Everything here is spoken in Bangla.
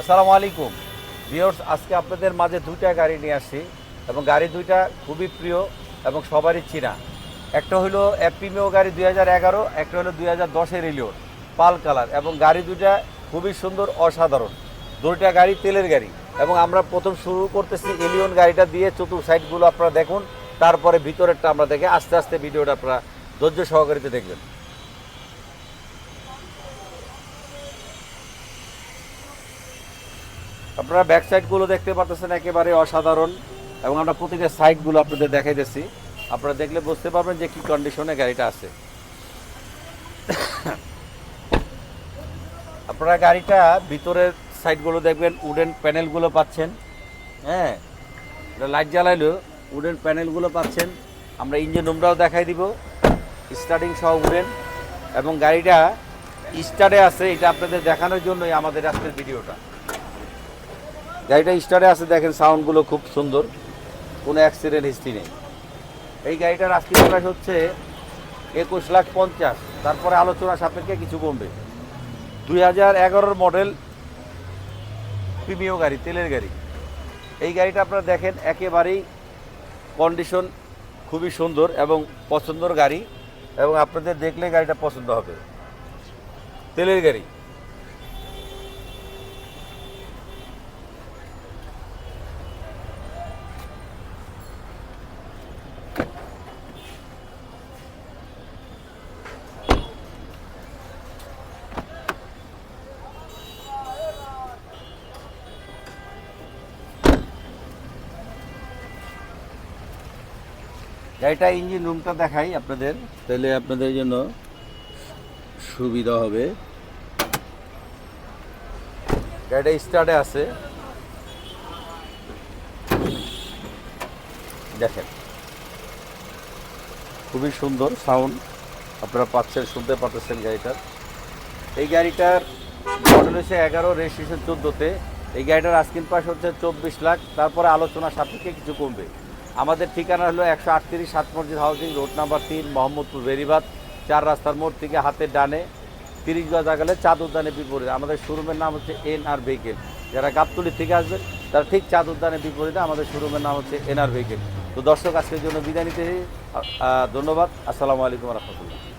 আসসালামু আলাইকুম। ভিওর্স আজকে আপনাদের মাঝে দুইটা গাড়ি নিয়ে আসছি এবং গাড়ি দুইটা খুবই প্রিয় এবং সবারই চেনা। একটা হলো অ্যাপিমিও গাড়ি দুই হাজার এগারো, একটা হলো দুই হাজার দশের এলিওর পাল কালার এবং গাড়ি দুইটা খুবই সুন্দর, অসাধারণ। দুইটা গাড়ি তেলের গাড়ি এবং আমরা প্রথম শুরু করতেছি এলিয়ন গাড়িটা দিয়ে চতুর সাইডগুলো আপনারা দেখুন, তারপরে ভিতরেরটা আমরা দেখে আস্তে আস্তে ভিডিওটা আপনারা ধৈর্য সহকারিতে দেখবেন। আপনারা ব্যাক সাইডগুলো দেখতে পাচ্ছেন একেবারে অসাধারণ এবং আমরা প্রতিটা সাইডগুলো আপনাদের দেখাই দেখাইতেছি। আপনারা দেখলে বুঝতে পারবেন যে কি কন্ডিশনে গাড়িটা আছে। আপনারা গাড়িটা ভিতরের সাইডগুলো দেখবেন উডেন প্যানেলগুলো পাচ্ছেন। হ্যাঁ লাইট জ্বালাইলেও উডেন প্যানেলগুলো পাচ্ছেন। আমরা ইঞ্জিন রুমটাও দেখাই দিব। স্টার্টিং সহ উডেন এবং গাড়িটা স্টার্টে আছে, এটা আপনাদের দেখানোর জন্যই আমাদের আজকের ভিডিওটা গাড়িটা স্টারে আছে, দেখেন সাউন্ডগুলো খুব সুন্দর। কোনো অ্যাক্সিডেন্ট হিস্ট্রি নেই। এই গাড়িটার আজকের প্রাইস হচ্ছে একুশ লাখ পঞ্চাশ। তারপরে আলোচনা সাপেক্ষে কিছু কমবে। দুই হাজার এগারোর মডেল প্রিমিয় গাড়ি, তেলের গাড়ি। এই গাড়িটা আপনারা দেখেন, একেবারেই কন্ডিশন খুবই সুন্দর এবং পছন্দর গাড়ি এবং আপনাদের দেখলে গাড়িটা পছন্দ হবে। তেলের গাড়ি। গাড়িটা ইঞ্জিন রুমটা দেখাই আপনাদের। তাহলে আপনাদের জন্য সুবিধা হবে। গাড়িটা স্টার্টে আছে। দেখেন। খুবই সুন্দর সাউন্ড আপনারা পাচ্ছেন শুনতে পাচ্ছেন গাড়িটার এই গাড়িটার মডেল হচ্ছে এগারো রেজিস্ট্রেশন চোদ্দোতে। এই গাড়িটার আস্কিন পাস হচ্ছে চব্বিশ লাখ। তারপরে আলোচনা সাপেক্ষে কিছু কমবে। আমাদের ঠিকানা হলো একশো আটত্রিশ সাত মসজিদ হাউসিং, রোড নাম্বার তিন, মোহাম্মদপুর বেরিবাদ, চার রাস্তার মোড় থেকে হাতের ডানে, তিরিশ গজ আগালে চাঁদ উদ্যানের বিপরীতে। আমাদের শোরুমের নাম হচ্ছে এন আর ভেহিকেল। যারা গাবতলি থেকে আসবেন, তারা ঠিক চাঁদ উদ্যানের বিপরীতে আমাদের শোরুমের নাম হচ্ছে এন আর ভেহিকেল। তো দর্শক, আজকের জন্য বিদায় নিতে ধন্যবাদ। আসসালামু আলাইকুম রহমতুল্লাহ।